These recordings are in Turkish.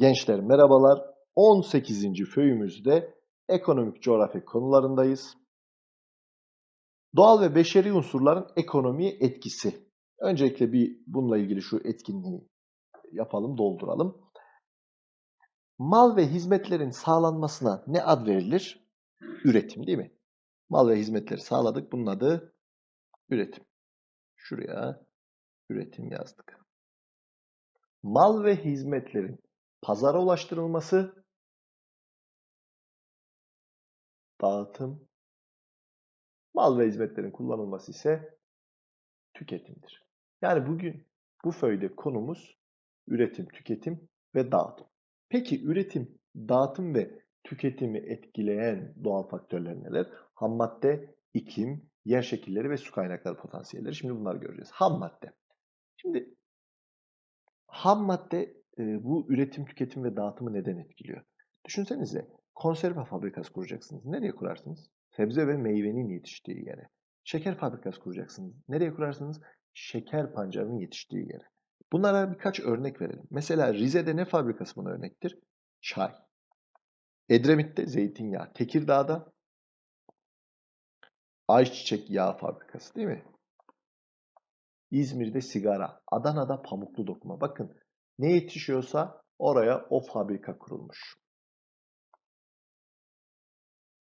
Gençler merhabalar. 18. föyümüzde ekonomik coğrafya konularındayız. Doğal ve beşeri unsurların ekonomiye etkisi. Öncelikle bir bununla ilgili şu etkinliği yapalım, dolduralım. Mal ve hizmetlerin sağlanmasına ne ad verilir? Üretim değil mi? Mal ve hizmetleri sağladık. Bunun adı üretim. Şuraya üretim yazdık. Mal ve hizmetlerin pazara ulaştırılması, dağıtım, mal ve hizmetlerin kullanılması ise tüketimdir. Yani bugün bu föyde konumuz üretim, tüketim ve dağıtım. Peki üretim, dağıtım ve tüketimi etkileyen doğal faktörler neler? Ham madde, iklim, yer şekilleri ve su kaynakları potansiyelleri. Şimdi bunları göreceğiz. Ham madde. Şimdi ham madde e, bu üretim, tüketim ve dağıtımı neden etkiliyor? Düşünsenize konserve fabrikası kuracaksınız. Nereye kurarsınız? Sebze ve meyvenin yetiştiği yere. Şeker fabrikası kuracaksınız. Nereye kurarsınız? Şeker pancarının yetiştiği yere. Bunlara birkaç örnek verelim. Mesela Rize'de ne fabrikası buna örnektir? Çay. Edremit'te zeytinyağı. Tekirdağ'da ayçiçek yağı fabrikası değil mi? İzmir'de sigara. Adana'da pamuklu dokuma. Bakın ne yetişiyorsa oraya o fabrika kurulmuş.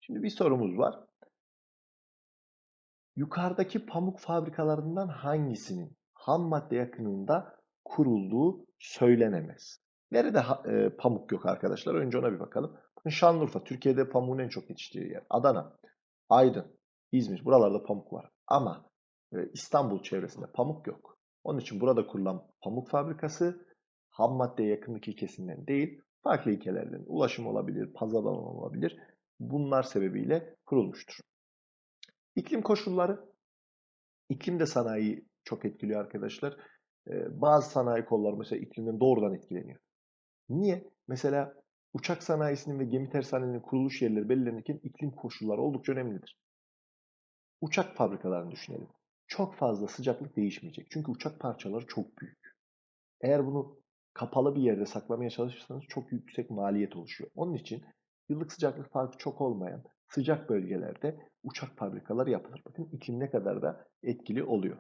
Şimdi bir sorumuz var. Yukarıdaki pamuk fabrikalarından hangisinin ham madde yakınında kurulduğu söylenemez. Nerede e, pamuk yok arkadaşlar? Önce ona bir bakalım. Şanlıurfa, Türkiye'de pamuğun en çok yetiştiği yer. Adana, Aydın, İzmir. Buralarda pamuk var. Ama e, İstanbul çevresinde pamuk yok. Onun için burada kurulan pamuk fabrikası ham maddeye yakınlık ilkesinden değil, farklı ilkelerden ulaşım olabilir, pazarlama olabilir. Bunlar sebebiyle kurulmuştur. İklim koşulları, iklim de sanayi çok etkiliyor arkadaşlar. Ee, bazı sanayi kolları mesela iklimden doğrudan etkileniyor. Niye? Mesela uçak sanayisinin ve gemi tersanelerinin kuruluş yerleri belirlenirken iklim koşulları oldukça önemlidir. Uçak fabrikalarını düşünelim. Çok fazla sıcaklık değişmeyecek. Çünkü uçak parçaları çok büyük. Eğer bunu kapalı bir yerde saklamaya çalışırsanız çok yüksek maliyet oluşuyor. Onun için yıllık sıcaklık farkı çok olmayan sıcak bölgelerde uçak fabrikaları yapılır. Bakın iklim ne kadar da etkili oluyor.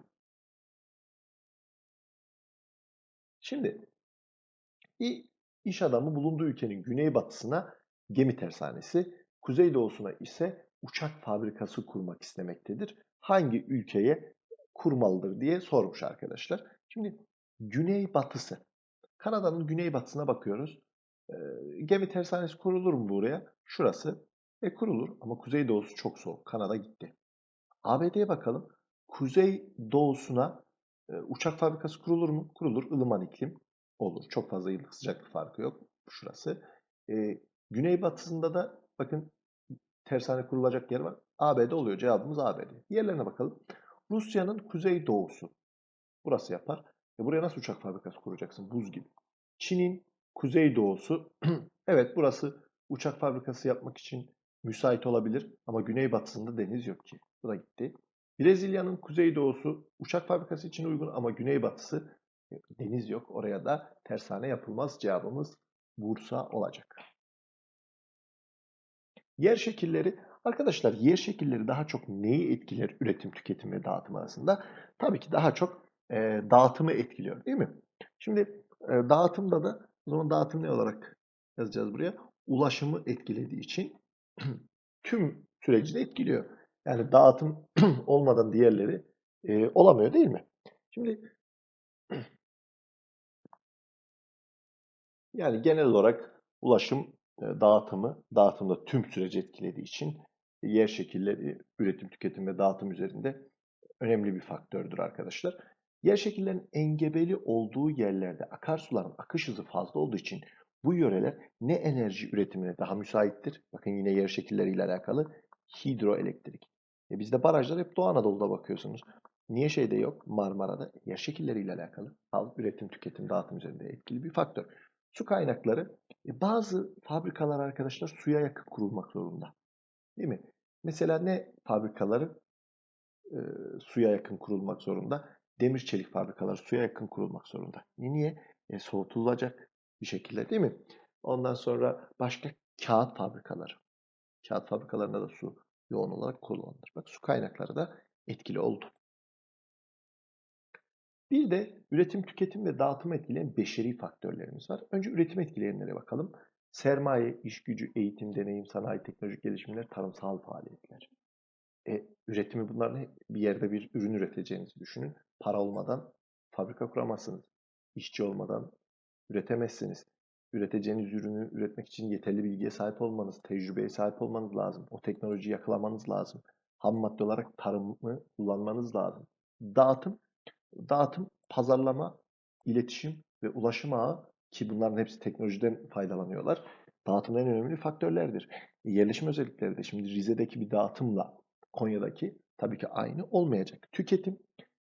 Şimdi iş adamı bulunduğu ülkenin güneybatısına gemi tersanesi, kuzeydoğusuna ise uçak fabrikası kurmak istemektedir. Hangi ülkeye kurmalıdır diye sormuş arkadaşlar. Şimdi güneybatısı Kanada'nın güneybatısına bakıyoruz. E, gemi tersanesi kurulur mu buraya? Şurası. E kurulur ama kuzeydoğusu çok soğuk. Kanada gitti. ABD'ye bakalım. Kuzey doğusuna e, uçak fabrikası kurulur mu? Kurulur. Ilıman iklim olur. Çok fazla yıllık sıcaklık farkı yok. Şurası. E, güneybatısında da bakın tersane kurulacak yer var. ABD oluyor. Cevabımız ABD. Yerlerine bakalım. Rusya'nın kuzey doğusu. Burası yapar. E buraya nasıl uçak fabrikası kuracaksın? Buz gibi. Çin'in kuzeydoğusu. evet burası uçak fabrikası yapmak için müsait olabilir ama güneybatısında deniz yok ki. Bu da gitti. Brezilya'nın kuzeydoğusu uçak fabrikası için uygun ama güneybatısı e, deniz yok. Oraya da tersane yapılmaz. Cevabımız Bursa olacak. Yer şekilleri Arkadaşlar yer şekilleri daha çok neyi etkiler üretim, tüketim ve dağıtım arasında? Tabii ki daha çok e, dağıtımı etkiliyor değil mi? Şimdi e, dağıtımda da o zaman dağıtım ne olarak yazacağız buraya? Ulaşımı etkilediği için tüm süreci de etkiliyor. Yani dağıtım olmadan diğerleri e, olamıyor değil mi? Şimdi yani genel olarak ulaşım e, dağıtımı, dağıtımda tüm süreci etkilediği için yer şekilleri üretim, tüketim ve dağıtım üzerinde önemli bir faktördür arkadaşlar. Yer şekillerinin engebeli olduğu yerlerde akarsuların akış hızı fazla olduğu için bu yöreler ne enerji üretimine daha müsaittir? Bakın yine yer şekilleriyle alakalı hidroelektrik. E bizde barajlar hep Doğu Anadolu'da bakıyorsunuz. Niye şeyde yok? Marmara'da yer şekilleriyle alakalı. Al, üretim, tüketim, dağıtım üzerinde etkili bir faktör. Su kaynakları. E bazı fabrikalar arkadaşlar suya yakın kurulmak zorunda. Değil mi? Mesela ne fabrikaları e, suya yakın kurulmak zorunda? Demir çelik fabrikaları suya yakın kurulmak zorunda. Niye? E, soğutulacak. bir şekilde değil mi? Ondan sonra başka kağıt fabrikaları. Kağıt fabrikalarında da su yoğun olarak kullanılır. Bak su kaynakları da etkili oldu. Bir de üretim, tüketim ve dağıtım etkileyen beşeri faktörlerimiz var. Önce üretim etkileyenlere bakalım. Sermaye, iş gücü, eğitim, deneyim, sanayi, teknolojik gelişimler, tarımsal faaliyetler. E, üretimi bunların bir yerde bir ürün üreteceğinizi düşünün. Para olmadan fabrika kuramazsınız. İşçi olmadan üretemezsiniz. Üreteceğiniz ürünü üretmek için yeterli bilgiye sahip olmanız, tecrübeye sahip olmanız lazım. O teknolojiyi yakalamanız lazım. Ham madde olarak tarımı kullanmanız lazım. Dağıtım, dağıtım, pazarlama, iletişim ve ulaşım ağı ki bunların hepsi teknolojiden faydalanıyorlar. Dağıtımın en önemli faktörlerdir. Yerleşim özellikleri de şimdi Rize'deki bir dağıtımla Konya'daki tabii ki aynı olmayacak. Tüketim,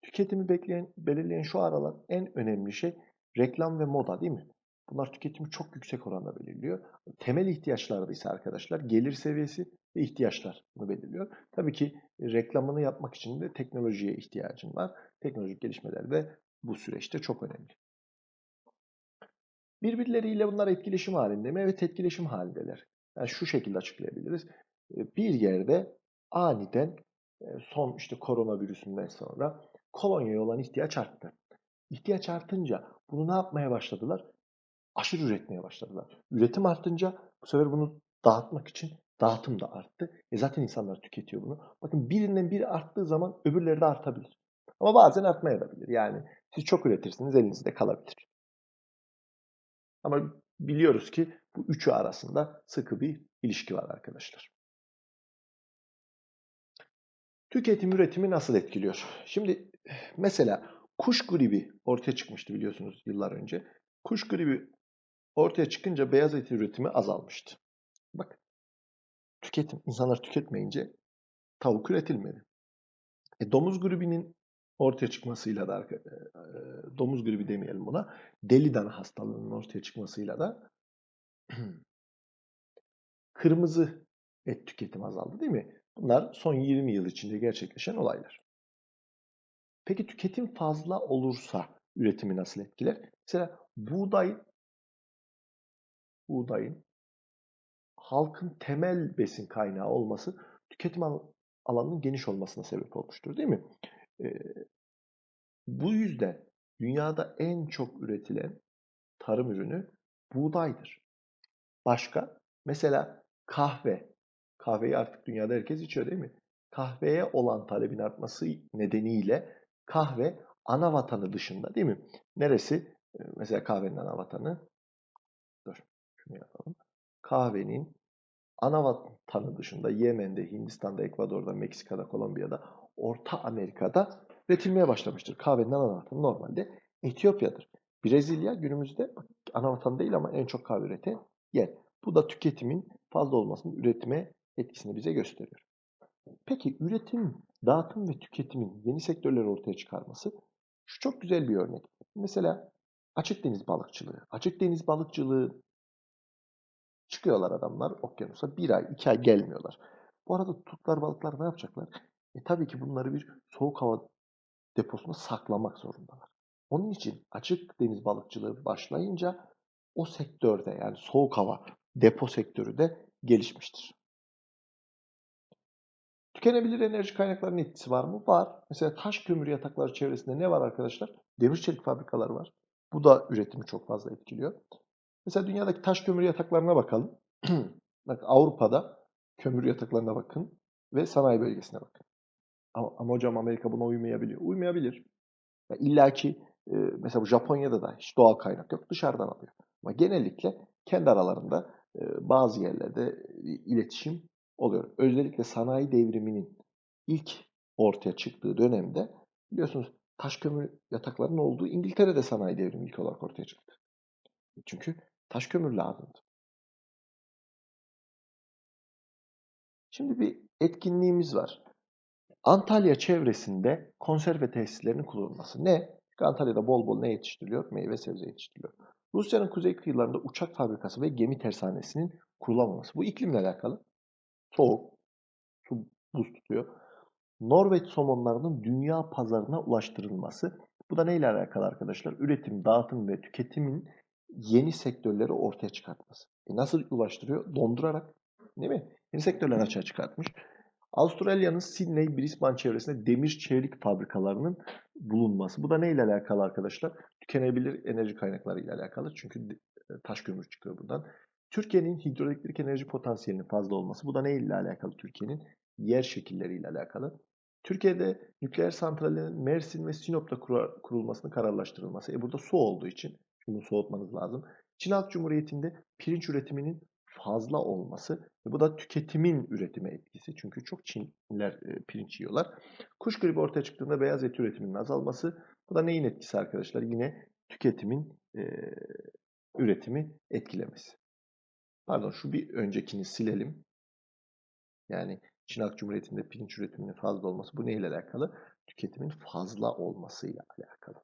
tüketimi bekleyen, belirleyen şu aralar en önemli şey reklam ve moda değil mi? Bunlar tüketimi çok yüksek oranda belirliyor. Temel ihtiyaçları ise arkadaşlar gelir seviyesi ve ihtiyaçlarını belirliyor. Tabii ki reklamını yapmak için de teknolojiye ihtiyacın var. Teknolojik gelişmeler de bu süreçte çok önemli. Birbirleriyle bunlar etkileşim halinde mi? Evet etkileşim halindeler. Yani şu şekilde açıklayabiliriz. Bir yerde aniden son işte koronavirüsünden sonra kolonyaya olan ihtiyaç arttı. İhtiyaç artınca bunu ne yapmaya başladılar? Aşırı üretmeye başladılar. Üretim artınca bu sefer bunu dağıtmak için dağıtım da arttı. E zaten insanlar tüketiyor bunu. Bakın birinden biri arttığı zaman öbürleri de artabilir. Ama bazen artmayabilir. Yani siz çok üretirsiniz elinizde kalabilir. Ama biliyoruz ki bu üçü arasında sıkı bir ilişki var arkadaşlar. Tüketim üretimi nasıl etkiliyor? Şimdi mesela kuş gribi ortaya çıkmıştı biliyorsunuz yıllar önce. Kuş gribi ortaya çıkınca beyaz et üretimi azalmıştı. Bak tüketim, insanlar tüketmeyince tavuk üretilmedi. E, domuz gribinin ortaya çıkmasıyla da e, domuz gribi demeyelim buna. Deli dana hastalığının ortaya çıkmasıyla da kırmızı et tüketimi azaldı değil mi? Bunlar son 20 yıl içinde gerçekleşen olaylar. Peki tüketim fazla olursa üretimi nasıl etkiler? Mesela buğday buğdayın halkın temel besin kaynağı olması tüketim alanının geniş olmasına sebep olmuştur değil mi? Ee, bu yüzden dünyada en çok üretilen tarım ürünü buğdaydır. Başka? Mesela kahve. Kahveyi artık dünyada herkes içiyor değil mi? Kahveye olan talebin artması nedeniyle kahve ana vatanı dışında değil mi? Neresi? Ee, mesela kahvenin ana vatanı. Dur şunu yapalım. Kahvenin ana vatanı dışında Yemen'de, Hindistan'da, Ekvador'da, Meksika'da, Kolombiya'da, Orta Amerika'da üretilmeye başlamıştır. Kahvenin ana vatanı normalde Etiyopya'dır. Brezilya günümüzde ana vatan değil ama en çok kahve üreten yer. Bu da tüketimin fazla olmasının üretime etkisini bize gösteriyor. Peki üretim, dağıtım ve tüketimin yeni sektörler ortaya çıkarması şu çok güzel bir örnek. Mesela açık deniz balıkçılığı. Açık deniz balıkçılığı çıkıyorlar adamlar okyanusa bir ay, iki ay gelmiyorlar. Bu arada tuttukları balıklar ne yapacaklar? E tabii ki bunları bir soğuk hava deposuna saklamak zorundalar. Onun için açık deniz balıkçılığı başlayınca o sektörde yani soğuk hava depo sektörü de gelişmiştir. Tükenebilir enerji kaynaklarının etkisi var mı? Var. Mesela taş kömür yatakları çevresinde ne var arkadaşlar? Demir çelik fabrikaları var. Bu da üretimi çok fazla etkiliyor. Mesela dünyadaki taş kömür yataklarına bakalım. Bak Avrupa'da kömür yataklarına bakın ve sanayi bölgesine bakın. Ama, ama hocam Amerika buna uymayabiliyor. Uymayabilir. Ya İlla ki e, mesela Japonya'da da hiç doğal kaynak yok. Dışarıdan alıyor. Ama genellikle kendi aralarında e, bazı yerlerde iletişim oluyor. Özellikle sanayi devriminin ilk ortaya çıktığı dönemde biliyorsunuz taş kömür yataklarının olduğu İngiltere'de sanayi devrimi ilk olarak ortaya çıktı. Çünkü taş kömür lazımdı. Şimdi bir etkinliğimiz var. Antalya çevresinde konserve tesislerinin kurulması. Ne? Antalya'da bol bol ne yetiştiriliyor? Meyve sebze yetiştiriliyor. Rusya'nın kuzey kıyılarında uçak fabrikası ve gemi tersanesinin kurulamaması. Bu iklimle alakalı. Soğuk, su buz tutuyor. Norveç somonlarının dünya pazarına ulaştırılması. Bu da neyle alakalı arkadaşlar? Üretim, dağıtım ve tüketimin yeni sektörleri ortaya çıkartması. E nasıl ulaştırıyor? Dondurarak. Değil mi? Yeni sektörler açığa çıkartmış. Avustralya'nın Sydney, Brisbane çevresinde demir çelik fabrikalarının bulunması. Bu da neyle alakalı arkadaşlar? Tükenebilir enerji kaynakları ile alakalı. Çünkü e, taş kömür çıkıyor buradan. Türkiye'nin hidroelektrik enerji potansiyelinin fazla olması. Bu da neyle alakalı Türkiye'nin? Yer şekilleriyle alakalı. Türkiye'de nükleer santrallerin Mersin ve Sinop'ta kurulmasının kararlaştırılması. E burada su olduğu için bunu soğutmanız lazım. Çin Halk Cumhuriyeti'nde pirinç üretiminin fazla olması ve bu da tüketimin üretime etkisi. Çünkü çok Çinliler e, pirinç yiyorlar. Kuş gribi ortaya çıktığında beyaz et üretiminin azalması. Bu da neyin etkisi arkadaşlar? Yine tüketimin e, üretimi etkilemesi. Pardon şu bir öncekini silelim. Yani Çin Halk Cumhuriyeti'nde pirinç üretiminin fazla olması bu neyle alakalı? Tüketimin fazla olmasıyla alakalı.